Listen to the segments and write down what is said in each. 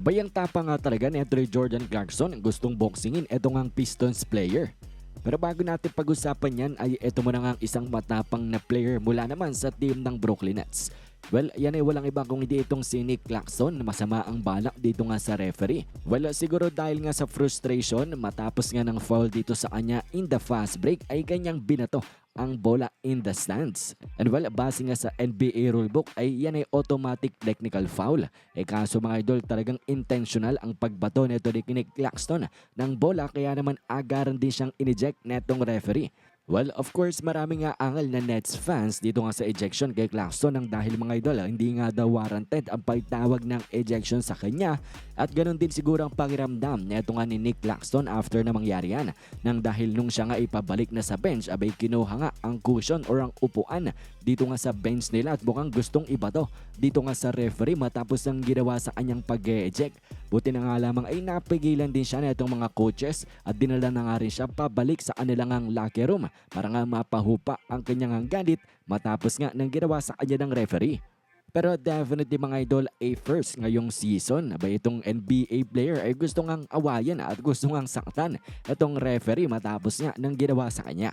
Abay ang tapa nga talaga ni Anthony Jordan Clarkson gustong boxingin etong ang Pistons player. Pero bago natin pag-usapan yan ay eto mo na nga ang isang matapang na player mula naman sa team ng Brooklyn Nets. Well, yan ay walang iba kung hindi itong si Nick Claxton na masama ang balak dito nga sa referee. Well, siguro dahil nga sa frustration matapos nga ng foul dito sa kanya in the fast break ay kanyang binato ang bola in the stands. And well, base nga sa NBA rulebook ay yan ay automatic technical foul. Eh kaso mga idol talagang intentional ang pagbato nito ni Nick Claxton ng bola kaya naman agaran din siyang ineject netong referee. Well, of course, marami nga angal na Nets fans dito nga sa ejection kay Claxton ang dahil mga idol, hindi nga daw warranted ang pagtawag ng ejection sa kanya at ganun din siguro ang pakiramdam neto nga ni Nick Claxton after na mangyari yan nang dahil nung siya nga ipabalik na sa bench abay kinuha nga ang cushion or ang upuan dito nga sa bench nila at mukhang gustong ibato dito nga sa referee matapos ang ginawa sa kanyang pag-eject. Buti na nga lamang ay napigilan din siya netong mga coaches at dinala na nga rin siya pabalik sa kanilang ang locker room para nga mapahupa ang kanyang ang galit matapos nga ng ginawa sa kanya ng referee. Pero definitely mga idol, a first ngayong season. Aba itong NBA player ay gusto ngang awayan at gusto ngang saktan itong referee matapos nga ng ginawa sa kanya.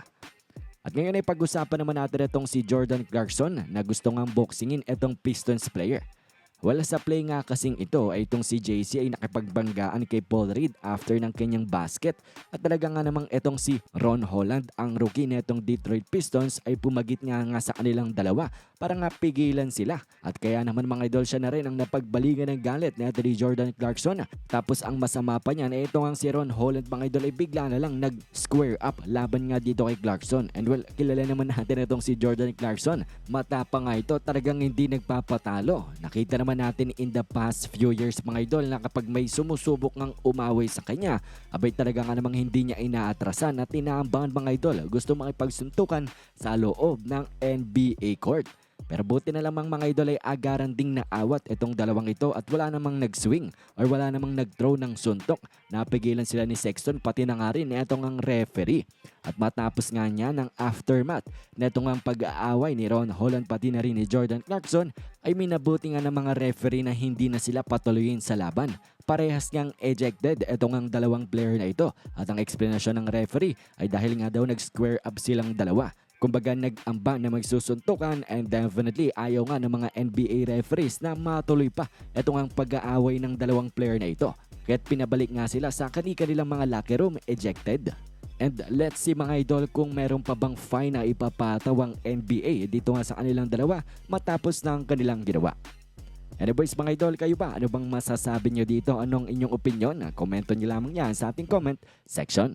At ngayon ay pag-usapan naman natin itong si Jordan Clarkson na gusto ngang boxingin itong Pistons player. Wala sa play nga kasing ito ay itong si JC ay nakipagbanggaan kay Paul Reed after ng kanyang basket. At talaga nga namang itong si Ron Holland ang rookie netong Detroit Pistons ay pumagit nga nga sa kanilang dalawa para nga pigilan sila. At kaya naman mga idol siya na rin ang napagbaligan ng galit ni Anthony Jordan Clarkson. Tapos ang masama pa niyan ay itong ang si Ron Holland mga idol ay bigla na lang nag-square up laban nga dito kay Clarkson. And well kilala naman natin itong si Jordan Clarkson. Matapang nga ito talagang hindi nagpapatalo. Nakita naman natin in the past few years mga idol na kapag may sumusubok ng umaway sa kanya, abay talaga nga namang hindi niya inaatrasan at inaambangan mga idol gusto makipagsuntukan sa loob ng NBA court. Pero buti na lamang mga idol ay agaran ding naawat itong dalawang ito at wala namang nag-swing or wala namang nag-throw ng suntok. Napigilan sila ni Sexton pati na nga rin itong ang referee. At matapos nga niya ng aftermath na itong ang pag-aaway ni Ron Holland pati na rin ni Jordan Clarkson ay minabuti nga ng mga referee na hindi na sila patuloyin sa laban. Parehas niyang ejected itong ang dalawang player na ito at ang explanation ng referee ay dahil nga daw nag-square up silang dalawa. Kumbaga nag-amba na magsusuntukan and definitely ayaw nga ng mga NBA referees na matuloy pa itong ang pag-aaway ng dalawang player na ito. Kaya't pinabalik nga sila sa kani-kanilang mga locker room ejected. And let's see mga idol kung meron pa bang fine na ipapataw ang NBA dito nga sa kanilang dalawa matapos ng kanilang ginawa. Anyways mga idol, kayo ba? Ano bang masasabi nyo dito? Anong inyong opinion? Komento nyo lamang yan sa ating comment section.